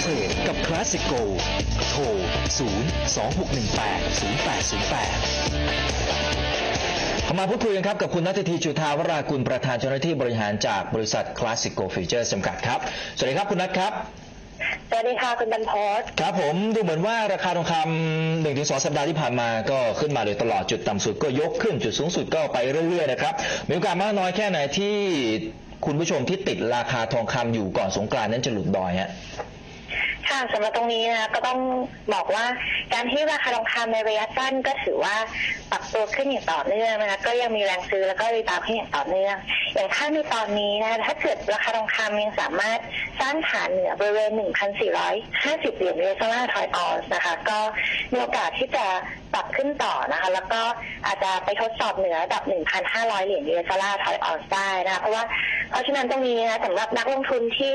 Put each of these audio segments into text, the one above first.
เทรดกับคลาสสิโกโทร 0 2 6 1 8 0 8 0 8มาพูดคุยกันครับกับคุณนัทธีจุธาวรากุลประธานเจ้าหน้าที่บริหารจากบริษัท Classico Futures จำกัดครับ สวัสดีครับคุณนัทครับ สวัสดีค่ะคุณบรรพตครับผมดูเหมือนว่าราคาทองคำหนึ่งถึงสองสัปดาห์ที่ผ่านมาก็ขึ้นมาโดยตลอดจุดต่ำสุดก็ยกขึ้นจุดสูงสุดก็ไปเรื่อยๆนะครับมีโอกาสมากน้อยแค่ไหนที่คุณผู้ชมที่ติดราคาทองคำอยู่ก่อนสงกรานต์นั้นจะหลุดดอยฮะ ค่ะสำหรับตรงนี้นะก็ต้องบอกว่าการที่ราคาทองคำในระยะสั้นก็ถือว่าปรับตัวขึ้นอย่างต่อเนื่องนะคะก็ยังมีแรงซื้อแล้วก็รีบาวขึ้นอย่างต่อเนื่อง อย่างถ้าในตอนนี้นะถ้าเกิดราคาทองคำยังสามารถสร้างฐานเหนือบริเวณ 1,450 เหรียญเยสลาร์ทอยออนนะคะก็มีโอกาสที่จะปรับขึ้นต่อนะคะ แล้วก็อาจจะไปทดสอบเหนือระดับ 1,500 เหรียญเยสลาร์ทอยออนซ์ได้นะคะเพราะว่าเพราะฉะนั้นตรงนี้นะสำหรับนักลงทุนที่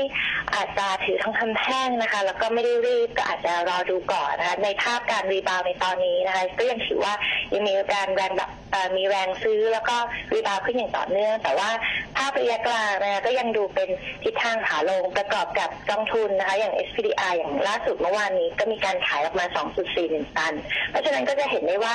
อาจจะถือทองคำแท่งนะคะ แล้วก็ไม่ได้รีบก็อาจจะรอดูก่อนนะคะในภาพการรีบาวในตอนนี้นะคะ ก็ยังถือว่ายังมีการแรงแบบ มีแรงซื้อแล้วก็รีบาวขึ้นอย่างต่อเนื่อง แต่ว่าภาพระยะกลางนะคะก็ยังดูเป็นทิศทางขาลงประกอบกับกองทุนนะคะอย่าง S P D I อย่างล่าสุดเมื่อวานนี้ก็มีการขายออกมา 2.41ตัน เพราะฉะนั้นก็จะเห็นได้ว่า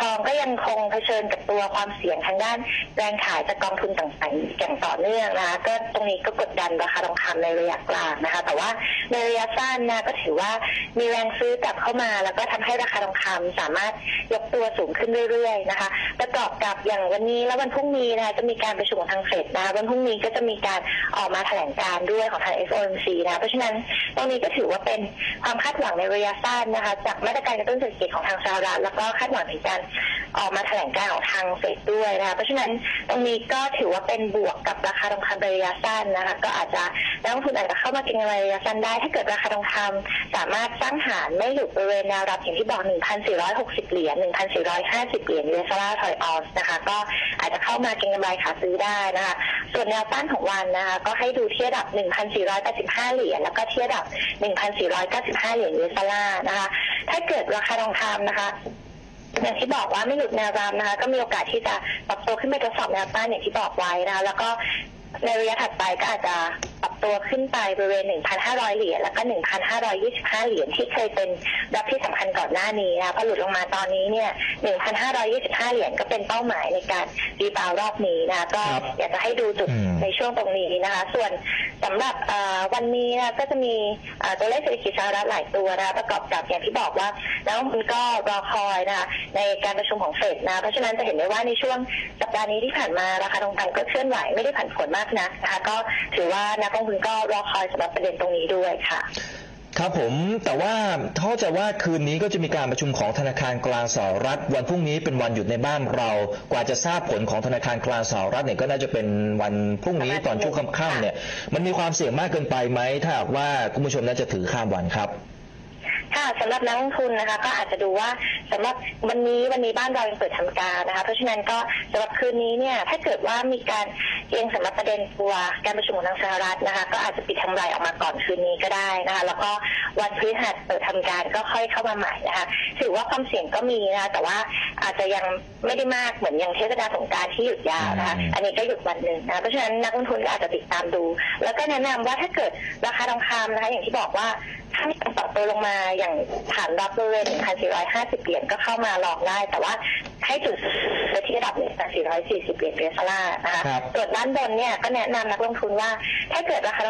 ทองก็ยังคงเผชิญกับตัวความเสี่ยงทางด้านแรงขายจากกองทุนต่างๆอย่างต่อเนื่องนะคะก็ตรงนี้ก็กดดันราคาทองคำในระยะกลางนะคะ แต่ว่าในระยะสั้นนะก็ถือว่ามีแรงซื้อกลับเข้ามา แล้วก็ทำให้ราคาทองคำสามารถยกตัวสูงขึ้นเรื่อยๆนะคะ ประกอบกับอย่างวันนี้และวันพรุ่งนี้นะคะจะมีการประชุมของทางเฟดนะวันพรุ่งนี้ก็จะมีการออกมาแถลงการด้วยของทาง FOMC นะคะเพราะฉะนั้นตรงนี้ก็ถือว่าเป็นความคาดหวังในระยะสั้นนะคะ จากมาตรการกระตุ้นเศรษฐกิจของทางสหรัฐแล้วก็คาดหวังถึงการออกมาแถลงการของทางเฟดด้วยนะคะเพราะฉะนั้นตรงนี้ก็ถือว่าเป็นบวกกับราคาทองคำระยะสั้นนะคะก็อาจจะนักลงทุนอาจจะเข้ามาเก็งกำไรระยะสั้นได้ ถ้าเกิดราคาทองคำสามารถสร้างฐานไม่หลุดบริเวณแนวรับอย่างที่บอก 1,460 เหรียญ 1,450 เหรียญยูเอสดอลลาร์ถอยออสนะคะก็อาจจะเข้ามาเก็งกำไรขาซื้อได้นะคะส่วนแนวต้านของวันนะคะก็ให้ดูที่ระดับ 1,485 เหรียญแล้วก็ที่ระดับ 1,495 เหรียญยูเอสดอลลาร์นะคะถ้าเกิดราคาทองคำนะคะ อย่างที่บอกว่าไม่หลุดแนวรับนะคะก็มีโอกาสที่จะปรับตัวขึ้นไปทดสอบแนวต้านอย่างที่บอกไว้นะคะแล้วก็ในระยะถัดไปก็อาจจะปรับตัวขึ้นไปบริเวณ 1,500 เหรียญแล้วก็ 1,525 เหรียญที่เคยเป็นรับที่สำคัญก่อนหน้านี้นะคะพอหลุดลงมาตอนนี้เนี่ย 1,525 เหรียญก็เป็นเป้าหมายในการรีบาวรอบนี้นะคะก็ครับอยากจะให้ดูจุดอืมในช่วงตรงนี้นะคะ ส่วน สำหรับวันนี้นะก็จะมีตัวเลขเศรษฐกิจสหรัฐหลายตัวนะประกอบกับอย่างที่บอกว่า แล้วมันก็รอคอยนะในการประชุมของเฟดนะเพราะฉะนั้นจะเห็นได้ว่าในช่วงสัปดาห์นี้ที่ผ่านมาราคาทองคำก็เคลื่อนไหวไม่ได้ผันผวนมากนักนะคะก็ถือว่านักลงทุนก็รอคอยสำหรับประเด็นตรงนี้ด้วยค่ะ ครับผมแต่ว่าเข้าใจว่าคืนนี้ก็จะมีการประชุมของธนาคารกลางสหรัฐ วันพรุ่งนี้เป็นวันหยุดในบ้านเรา กว่าจะทราบผลของธนาคารกลางสหรัฐเนี่ยก็น่าจะเป็นวันพรุ่งนี้ตอนช่วงค่ำๆเนี่ย มันมีความเสี่ยงมากเกินไปไหมถ้าหากว่าคุณผู้ชมน่าจะถือข้ามวันครับค่ะสำหรับนักลงทุนนะคะก็อาจจะดูว่าสำหรับวันนี้วันนี้บ้านเรายังเปิดทำการนะคะ เพราะฉะนั้นก็สำหรับคืนนี้เนี่ยถ้าเกิดว่ามีการ เอียงสำหรับประเด็นตัวการประชุมของทางสหรัฐนะคะ ก็อาจจะปิดทำไรออกมาก่อนคืนนี้ก็ได้นะคะ แล้วก็วันพฤหัสเปิดทำการก็ค่อยเข้ามาใหม่นะคะ ถือว่าความเสี่ยงก็มีนะคะแต่ว่าอาจจะยังไม่ได้มากเหมือนอย่างเทศกาลสงกรารที่หยุดยาวนะคะอืมอันนี้ก็หยุดวันหนึ่งนะเพราะฉะนั้นนักลงทุนก็อาจจะติดตามดู แล้วก็แนะนำว่าถ้าเกิดราคาทองคำนะคะ อย่างที่บอกว่าถ้ามีการปรับตัวลงมาอย่างฐานรับบริเวณ 1,450 เหรียญก็เข้ามาลองได้ แต่ว่าให้จุดที่ระดับ 1,440 เหรียญเยสลาร์นะคะครับส่วนด้านบนเนี่ยก็แนะนำนักลงทุนว่าถ้าเกิดราคา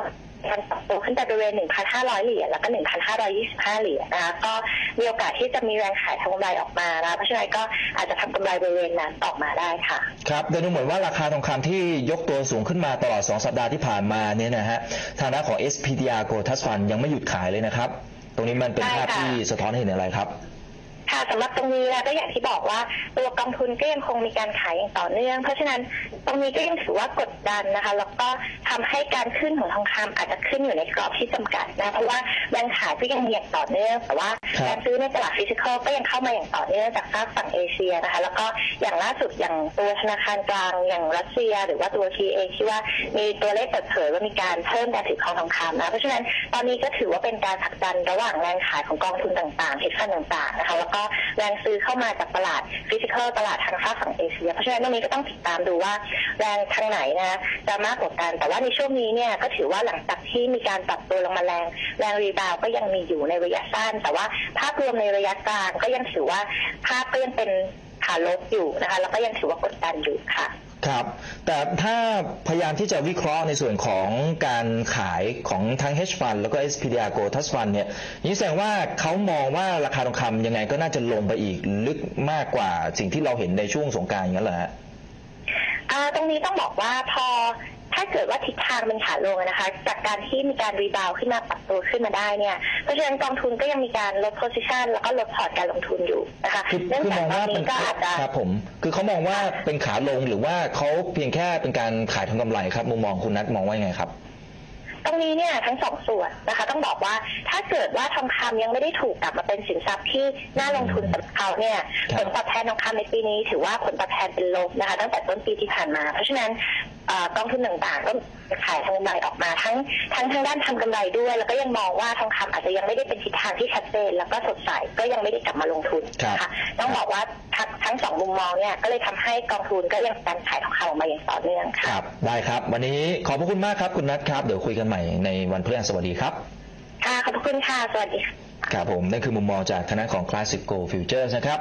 ทองมันปรับตัวขึ้นไปบริเวณ 1,500 เหรียญแล้วก็ 1,525 เหรียญนะคะก็มีโอกาสที่จะมีแรงขายทางกำไรออกมานะเพราะฉะนั้นก็อาจจะทำกำไรบริเวณนั้นออกมาได้ค่ะ ครับแต่ดูเหมือนว่าราคาทองคำที่ยกตัวสูงขึ้นมาตลอด 2 สัปดาห์ที่ผ่านมาเนี่ยนะฮะทางด้านของ SPDR Gold Trust Fund ยังไม่หยุดขายเลยนะครับ ตรงนี้มันเป็นใช่ภาพค่ะที่สะท้อนให้เห็นอะไรครับ ค่ะสำหรับตรงนี้นะก็อย่างที่บอกว่าตัวกองทุนก็ยังคงมีการขายอย่างต่อเนื่อง เพราะฉะนั้นตรงนี้ก็ยังถือว่ากดดันนะคะแล้วก็ทำให้การขึ้นของทองคำอาจจะขึ้นอยู่ในกรอบที่จำกัดนะเพราะว่าแรงขายก็ยังมีอย่างต่อเนื่องแต่ว่าครับการซื้อในตลาดฟิสิกอลก็ยังเข้ามาอย่างต่อเนื่องจากฝากฝั่งเอเชียนะคะแล้วก็อย่างล่าสุดอย่างตัวธนาคารกลางอย่างรัสเซีย หรือว่าตัว TA ที่ว่ามีตัวเลขเปิดเผยว่ามีการเพิ่มการถือครองทองคำนะเพราะฉะนั้นตอนนี้ก็ถือว่าเป็นการผลักดันระหว่างแรงขายของกองทุนต่างๆเฮดฟันต่างๆนะคะแล้วก็ก็แรงซื้อเข้ามาจากตลาดฟิสิกอลตลาดทางภาคฝั่งเอเชีย เพราะฉะนั้นตรงนี้ก็ต้องติดตามดูว่าแรงทางไหนนะจะมากกว่ากัน แต่ว่าในช่วงนี้เนี่ยก็ถือว่าหลังจากที่มีการปรับตัวลงมาแรง แรงรีบาวก็ยังมีอยู่ในระยะสั้น แต่ว่าภาพรวมในระยะกลางก็ยังถือว่าภาพก็ยังเป็นขาลบอยู่นะคะ แล้วก็ยังถือว่ากดดันอยู่ค่ะ ครับ แต่ถ้าพยายามที่จะวิเคราะห์ในส่วนของการขายของทั้ง hedge Fund แล้วก็ SPDR Gold Trust Fund เนี่ยนี่แสดงว่าเขามองว่าราคาทองคำยังไงก็น่าจะลงไปอีกลึกมากกว่าสิ่งที่เราเห็นในช่วงสงการอย่างนั้นเหรอฮะตรงนี้ต้องบอกว่าพอ ถ้าเกิดว่าทิศทางเป็นขาลงอะนะคะ จากการที่มีการรีบาวด์ขึ้นมาปรับตัวขึ้นมาได้เนี่ยเพราะฉะนั้นกองทุนก็ยังมีการลดโพซิชันแล้วก็ลดพอร์ตการลงทุนอยู่นะคะคือเนื่องคือจามกองตอว่านเป็นี้นก็อาจจะครับผม คือเขามองว่าเป็นขาลงหรือว่าเขาเพียงแค่เป็นการขายทำกำไรครับ มุมมองคุณนัทมองว่ายังไงครับตรงนี้เนี่ยทั้งสองส่วนนะคะ ต้องบอกว่าถ้าเกิดว่าทองคำยังไม่ได้ถูกกลับมาเป็นสินทรัพย์ที่น่าลงทุนสำหรับเขาเนี่ยครับผลตอบแทนทองคำในปีนี้ถือว่าผลตอบแทนเป็นลบนะคะ ตั้งแต่ต้นปีที่ผ่านมา เพราะฉะนั้นเอ่อ กองทุนต่างๆ ก็ขายทางกำไรออกมาทั้งทั้งทางด้านทำกำไรด้วย แล้วก็ยังมองว่าทองคำอาจจะยังไม่ได้เป็นทิศทางที่ชัดเจนแล้วก็สดใสก็ยังไม่ได้กลับมาลงทุนครับนะคะต้องบอกว่าทั้งทั้งสองมุมมองเนี่ยก็เลยทำให้กองทุนก็ยังการขายทองคำออกมาอย่างต่อเนื่องค่ะครับได้ครับ วันนี้ขอบพระคุณมากครับคุณนัทครับ เดี๋ยวคุยกันใหม่ในวันพฤหัสบดีครับค่ะขอบพระคุณค่ะสวัสดีค่ะครับผมนั่นคือมุมมองจากคณะของ Classic Go Futures นะครับ